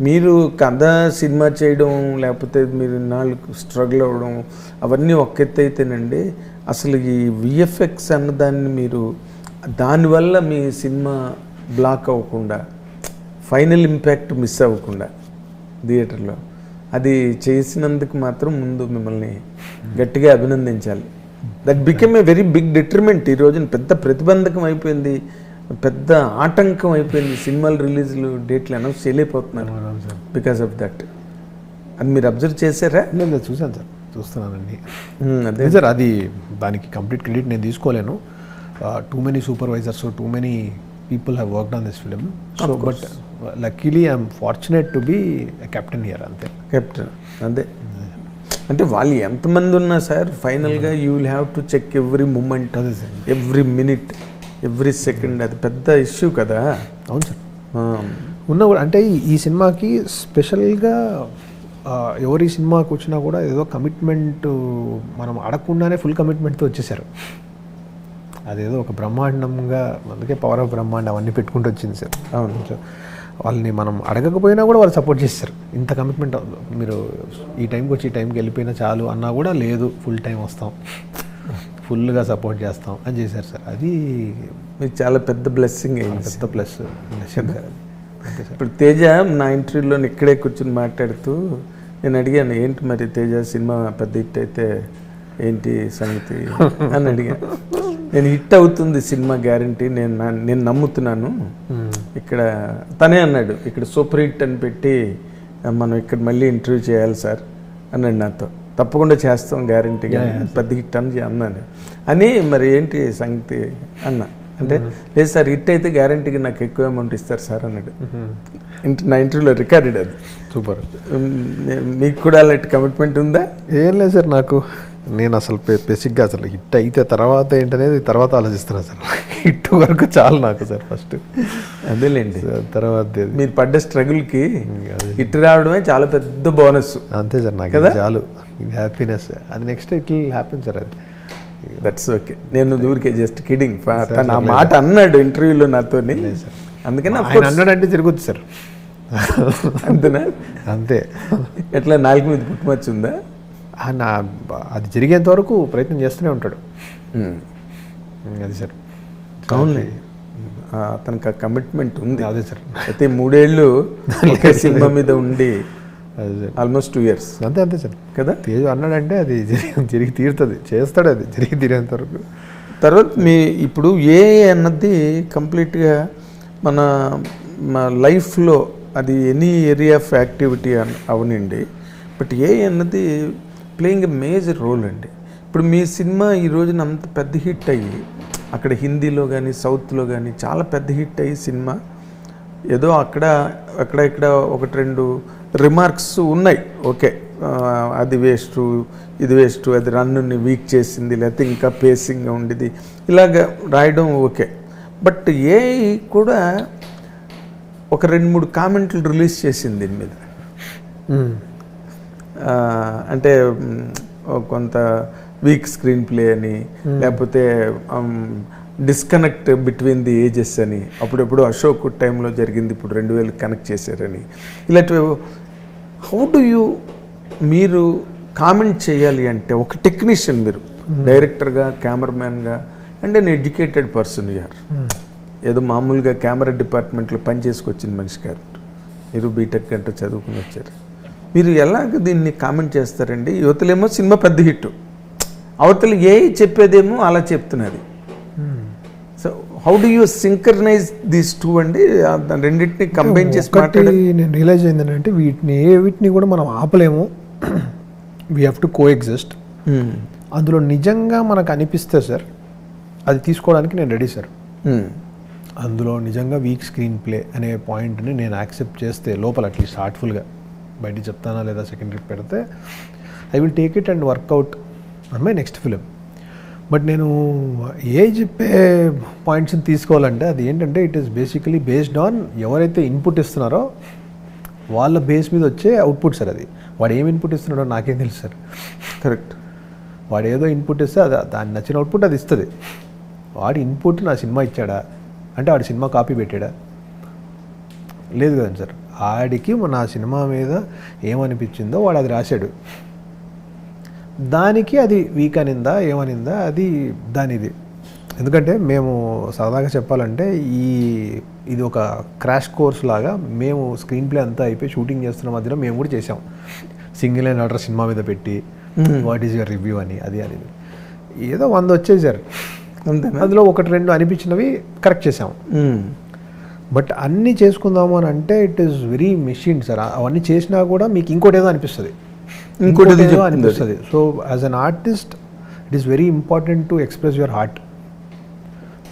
మీరు కథ సినిమా చేయడం లేకపోతే మీరు నాలుగు స్ట్రగుల్ అవ్వడం అవన్నీ ఒక అయితేనండి అసలు ఈ విఎఫ్ఎక్స్ అన్నదాన్ని మీరు దానివల్ల మీ సినిమా బ్లాక్ అవ్వకుండా ఫైనల్ ఇంపాక్ట్ మిస్ అవ్వకుండా థియేటర్లో. అది చేసినందుకు మాత్రం ముందు మిమ్మల్ని గట్టిగా అభినందించాలి. That become a very big determent ఈ రోజున పెద్ద ప్రతిబంధకం అయిపోయింది. పెద్ద ఆటంకం అయిపోయింది సినిమాలు రిలీజ్లు డేట్లు అనౌన్స్ చేయలేకపోతున్నారు బికాస్ ఆఫ్ దట్. అది మీరు అబ్జర్వ్ చేశారా? లేదు లేదు, చూశాను సార్. చూస్తున్నానండి. అదే. సార్ అది దానికి కంప్లీట్ క్రెడిట్ నేను తీసుకోలేను. Too many supervisors too many people have worked on this film so but luckily I'm fortunate to be captain here అంతే. కెప్టెన్ అదే. అంటే వాళ్ళు ఎంతమంది ఉన్నా సార్ ఫైనల్గా you will have to check every moment అదే sir. Every minute every second అది పెద్ద ఇష్యూ కదా. అవును సార్. ఉన్నా కూడా అంటే ఈ- సినిమాకి స్పెషల్గా ఎవరు ఈ సినిమాకి వచ్చినా కూడా ఏదో కమిట్మెంట్ మనం అడగకుండానే ఫుల్ కమిట్మెంట్తో వచ్చేసారు. అదేదో ఒక బ్రహ్మాండంగా అందుకే పవర్ ఆఫ్ బ్రహ్మాండం అవన్నీ పెట్టుకుంటూ వచ్చింది సార్. అవును. సో వాళ్ళని మనం అడగకపోయినా కూడా వాళ్ళు సపోర్ట్ చేస్తారు. ఇంత కమిట్మెంట్ మీరు ఈ టైంకి వచ్చి ఈ టైంకి వెళ్ళిపోయినా చాలు అన్నా కూడా లేదు ఫుల్ టైం వస్తాం. ఫుల్గా సపోర్ట్ చేస్తాం అని చేశారు సార్. అది మీకు చాలా పెద్ద బ్లెస్సింగ్ అయింది. పెద్ద ప్లస్. ఇప్పుడు తేజ నా ఇంటర్వ్యూలో ఇక్కడే కూర్చుని మాట్లాడుతూ నేను అడిగాను ఏంటి మరి తేజ సినిమా పెద్ద హిట్ అయితే ఏంటి సంగతి? అని అడిగాను. నేను హిట్ అవుతుంది సినిమా గ్యారంటీ నేను నేను నమ్ముతున్నాను. ఇక్కడ తనే అన్నాడు ఇక్కడ సూపర్ హిట్ అని పెట్టి మనం ఇక్కడ మళ్ళీ ఇంటర్వ్యూ చేయాలి సార్ అన్నాడు నాతో. తప్పకుండా చేస్తాం గ్యారంటీగా పెద్ద హిట్ అని అన్నాను. అని మరి ఏంటి సంగతి అన్న. అంటే లేదు సార్ హిట్ అయితే గ్యారంటీగా నాకు ఎక్కువ అమౌంట్ ఇస్తారు సార్ అన్నాడు. ఇంట నా ఇంటర్వ్యూలో రికార్డెడ్ అది. సూపర్ మీకు కూడా అలాంటి కమిట్మెంట్ ఉందా? ఏం లేదు సార్ నాకు. నేను అసలు బేసిక్గా అసలు హిట్ అయితే తర్వాత ఏంటనేది తర్వాత ఆలోచిస్తున్నా సార్. హిట్ వరకు చాలు నాకు సార్ ఫస్ట్. అదేలేండి. తర్వాత. మీరు పడ్డ స్ట్రగుల్కి హిట్ రావడమే చాలా పెద్ద బోనస్. అంతే సార్ నాకు కదా? చాలు. ఇది హ్యాపీనెస్. అది next it will happen sir అది. దట్స్ ఓకే నేను ఊరికే జస్ట్ కిడింగ్ ఆ మాట అన్నాడు ఇంటర్వ్యూలో నాతోని. అందుకని ఆయన అన్నాడంటే తిరుగుద్ది సార్. అంతేనా? అంతే. ఎట్లా నాలుగు మీద పుట్టుమచ్చు ఉందా? ఆ నా అది జరిగేంత వరకు ప్రయత్నం చేస్తూనే ఉంటాడు. అది సార్. అవునులే. అతనికి ఆ కమిట్మెంట్ ఉంది. అదే సార్. అయితే మూడేళ్ళు ఒకే సినిమా మీద ఉండి ఆల్మోస్ట్ టూ ఇయర్స్ అంతే అంతే సార్. కదా? తేజు అన్నాడంటే అది జరిగి జరిగి తీరుతుంది. చేస్తాడు అది జరిగి తీరేంత వరకు. తర్వాత మీ ఇప్పుడు ఏ అన్నది కంప్లీట్గా మన మన లైఫ్లో అది ఎనీ ఏరియా ఆఫ్ యాక్టివిటీ అన్ అవనండి. బట్ ఏ అన్నది ప్లేయింగ్ ఎ మేజర్ రోల్ అండి. ఇప్పుడు మీ సినిమా ఈ రోజున అంత పెద్ద హిట్ అయ్యి అక్కడ హిందీలో కానీ సౌత్లో కానీ చాలా పెద్ద హిట్ అయ్యి సినిమా. ఏదో అక్కడ అక్కడ ఇక్కడ ఒకటి రెండు రిమార్క్స్ ఉన్నాయి. ఓకే అది వేస్ట్ ఇది వేస్ట్ అది రన్నుని వీక్ చేసింది లేకపోతే ఇంకా పేసింగ్గా ఉండేది. ఇలాగ రాయడం ఓకే. బట్ ఏ కూడా ఒక రెండు మూడు కామెంట్లు రిలీజ్ చేసింది దీని మీద. అంటే కొంత వీక్ స్క్రీన్ ప్లే అని లేకపోతే డిస్కనెక్ట్ బిట్వీన్ ది ఏజెస్ అని అప్పుడెప్పుడు అశోక్ టైంలో జరిగింది ఇప్పుడు రెండు వేలు కనెక్ట్ చేశారని. ఇలాంటివి హౌ డు యూ మీరు కామెంట్ చేయాలి అంటే ఒక టెక్నీషియన్ మీరు డైరెక్టర్గా కెమెరామ్యాన్గా అండ్ అన్ ఎడ్యుకేటెడ్ పర్సన్ యార్ ఏదో మామూలుగా కెమెరా డిపార్ట్మెంట్లో పని చేసుకొచ్చిన మనిషి గారు. మీరు బీటెక్ గంట చదువుకుని వచ్చారు. మీరు ఎలాగ దీన్ని కామెంట్ చేస్తారండి? యువతలేమో సినిమా పెద్ద హిట్. అవతల ఏ చెప్పేదేమో అలా చెప్తున్నది. So how do you synchronize these two అండి? రెండింటిని కంబైన్ చేసి మాట్లాడే నేను రియలైజ్ అయిందంటే వీటిని ఏ వీటిని కూడా మనం ఆపలేము. We have to coexist. అందులో నిజంగా మనకు అనిపిస్తే సార్ అది తీసుకోవడానికి నేను రెడీ సార్. మ్మ్. అందులో నిజంగా వీక్ స్క్రీన్ ప్లే అనే పాయింట్ని నేను యాక్సెప్ట్ చేస్తే లోపల అట్లీస్ట్ హార్ట్ఫుల్గా బయటికి చెప్తానా లేదా సెకండ్ ట్రిప్ పెడితే I will take it and work out on my next film but నేను ఏ చెప్పే పాయింట్స్ని తీసుకోవాలంటే అది ఏంటంటే it is basically based on ఎవరైతే ఇన్పుట్ ఇస్తున్నారో వాళ్ళ బేస్ మీద వచ్చే అవుట్పుట్ సార్ అది. వాడు ఏం ఇన్పుట్ ఇస్తున్నాడో నాకేం తెలుసు సార్ కరెక్ట్ వాడు ఏదో ఇన్పుట్ ఇస్తే అది దాన్ని నచ్చిన అవుట్పుట్ అది ఇస్తుంది. వాడి ఇన్పుట్ నా సినిమా ఇచ్చాడా? అంటే వాడి సినిమా కాపీ పెట్టాడా? లేదు కదండి సార్ ఆడికి నా సినిమా మీద ఏమనిపించిందో వాడు అది రాశాడు. దానికి అది వీక్ అనిందా ఏమనిందా అది దానిది. ఎందుకంటే మేము సరదాగా చెప్పాలంటే ఈ ఇది ఒక క్రాష్ కోర్స్ లాగా మేము స్క్రీన్ ప్లే అంతా అయిపోయి షూటింగ్ చేస్తున్న మధ్యలో మేము కూడా చేసాం సింగిల్ అండ్ ఆర్డర్ సినిమా మీద పెట్టి వాట్ ఈస్ యువర్ రివ్యూ అని అది అని ఏదో వంద వచ్చేసారు. అందులో ఒకటి రెండు అనిపించినవి కరెక్ట్ చేసాం మ్మ్. బట్ అన్నీ చేసుకుందాము అని అంటే it is very machine sir అవన్నీ చేసినా కూడా మీకు ఇంకోటి ఏదో అనిపిస్తుంది. ఇంకోటి ఏదో. అనిపిస్తుంది. So as an artist it is very important to express your heart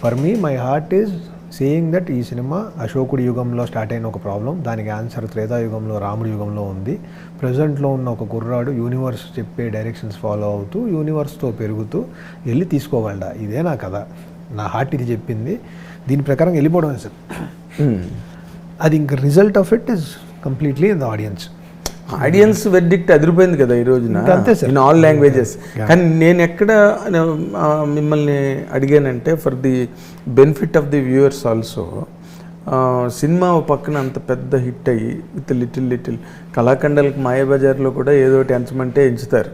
for me my heart is saying that ఈ సినిమా అశోకుడి యుగంలో స్టార్ట్ అయిన ఒక ప్రాబ్లం దానికి ఆన్సర్ త్రేతాయుగంలో రాముడి యుగంలో ఉంది. ప్రజెంట్లో ఉన్న ఒక కుర్రాడు యూనివర్స్ చెప్పే డైరెక్షన్స్ ఫాలో అవుతూ యూనివర్స్తో పెరుగుతూ వెళ్ళి తీసుకోగలడా ఇదే నా కథ. నా హార్ట్ ఇది చెప్పింది. దీని ప్రకారం వెళ్ళిపోవడం సార్. అది ఇంక result of it is completely in the audience audience verdict అదిరిపోయింది కదా ఈ రోజున. ఇన్ ఆల్ లాంగ్వేజెస్ కానీ నేను ఎక్కడ మిమ్మల్ని అడిగానంటే for the benefit of the viewers also cinema పక్కన అంత పెద్ద హిట్ అయ్యి విత్ లిటిల్ లిటిల్ కళాఖండాలకు మాయాబజార్లో కూడా ఏదో ఒకటి ఎంచమంటే ఎంచుతారు.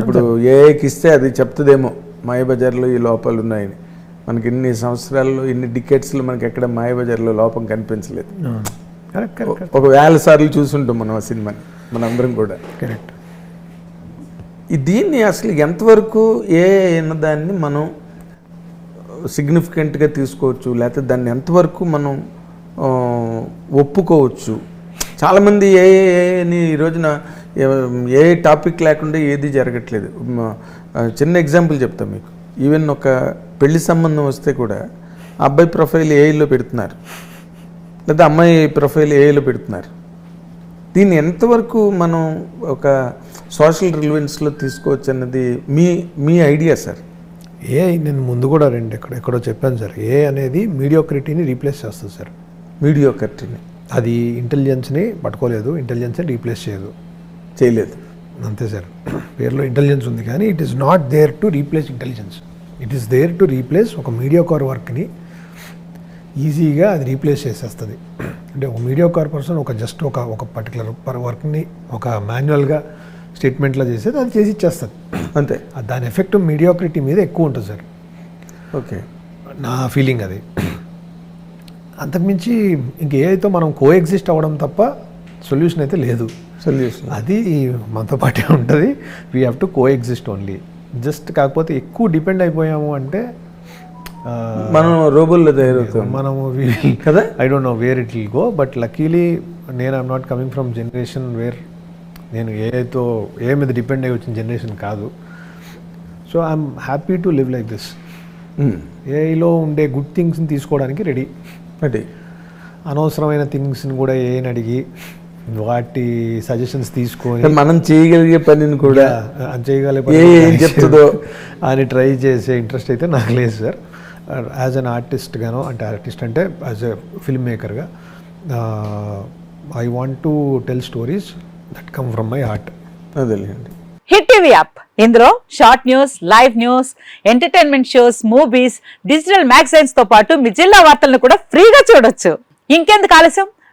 ఇప్పుడు ఏఐకి ఇస్తే అది చెప్తుందేమో. మాయాబజార్లో ఈ లోపాలు ఉన్నాయని మనకి ఇన్ని సంవత్సరాల్లో ఇన్ని డికెట్స్లో మనకి ఎక్కడ మాయాబజార్లో లోపం కనిపించలేదు. ఒక వేల సార్లు చూసుంటాం మనం ఆ సినిమాని మనందరం కూడా. కరెక్ట్ దీన్ని అసలు ఎంతవరకు ఏ దాన్ని మనం సిగ్నిఫికెంట్గా తీసుకోవచ్చు లేకపోతే దాన్ని ఎంతవరకు మనం ఒప్పుకోవచ్చు? చాలామంది ఏ అని ఈ రోజున ఏ- టాపిక్ లేకుండా ఏది జరగట్లేదు. చిన్న ఎగ్జాంపుల్ చెప్తాను మీకు. ఈవెన్ ఒక పెళ్ళి సంబంధం వస్తే కూడా అబ్బాయి ప్రొఫైల్ ఏఐలో పెడుతున్నారు. లేదా అమ్మాయి ప్రొఫైల్ ఏఐలో పెడుతున్నారు. దీన్ని ఎంతవరకు మనం ఒక సోషల్ రిలవెన్స్లో తీసుకోవచ్చు అన్నది మీ మీ ఐడియా సార్? ఏ నేను ముందు కూడా రెండు ఎక్కడ ఎక్కడో చెప్పాను సార్. ఏ అనేది మీడియోక్రిటీని రీప్లేస్ చేస్తుంది సార్. వీడియో కట్టిని అది ఇంటెలిజెన్స్ని పట్టుకోలేదు ఇంటెలిజెన్స్ని రీప్లేస్ చేయదు. చేయలేదు. అంతే సార్. పేరులో ఇంటెలిజెన్స్ ఉంది కానీ it is not there to replace intelligence it is there to replace ఒక మీడియోకార్ వర్క్ని ఈజీగా అది రీప్లేస్ చేసేస్తుంది. అంటే ఒక మీడియోకార్ పర్సన్ ఒక జస్ట్ ఒక ఒక పర్టికులర్ పర్ వర్క్ని ఒక మాన్యువల్గా స్టేట్మెంట్లో చేసేది అది చేసి ఇచ్చేస్తుంది. అంతే. దాని ఎఫెక్ట్ మీడియోక్రిటీ మీద ఎక్కువ ఉంటుంది సార్. ఓకే. నా ఫీలింగ్ అది. అంతకుమించి ఇంకేదైతే మనం కో ఎగ్జిస్ట్ అవ్వడం తప్ప సొల్యూషన్ అయితే లేదు. సొల్యూషన్ అది మనతో పాటే ఉంటుంది. We have to coexist only just కాకపోతే ఎక్కువ డిపెండ్ అయిపోయాము అంటే మనం రోబోల్లో తయారవుతాం. మనము కదా? I don't know where it will go but luckily నేను I'm not coming from generation where నేను ఏతో ఏ మీద డిపెండ్ అయ్యి వచ్చిన జనరేషన్ కాదు. So I'm happy to live like this. ఏఐలో ఉండే గుడ్ థింగ్స్ని తీసుకోవడానికి రెడీ అది అనవసరమైన థింగ్స్ని కూడా ఏని అడిగి వాటి సజెషన్స్ తీసుకొని మనం చేయగలిగే పనిని కూడా అది చేయగలే ఏ ఏం చెప్తుందో. అని ట్రై చేసే ఇంట్రెస్ట్ అయితే నాకు లేదు సార్ యాజ్ అన్ ఆర్టిస్ట్ గాను అంటే ఆర్టిస్ట్ అంటే as a film మేకర్గా I want to tell stories that come from my heart అదేలేండి. Hit TV app. ఇందులో short news live news entertainment shows movies digital మ్యాగజైన్స్తో పాటు మీ జిల్లా వార్తలను కూడా ఫ్రీగా చూడొచ్చు. ఇంకెందుకు ఆలస్యం?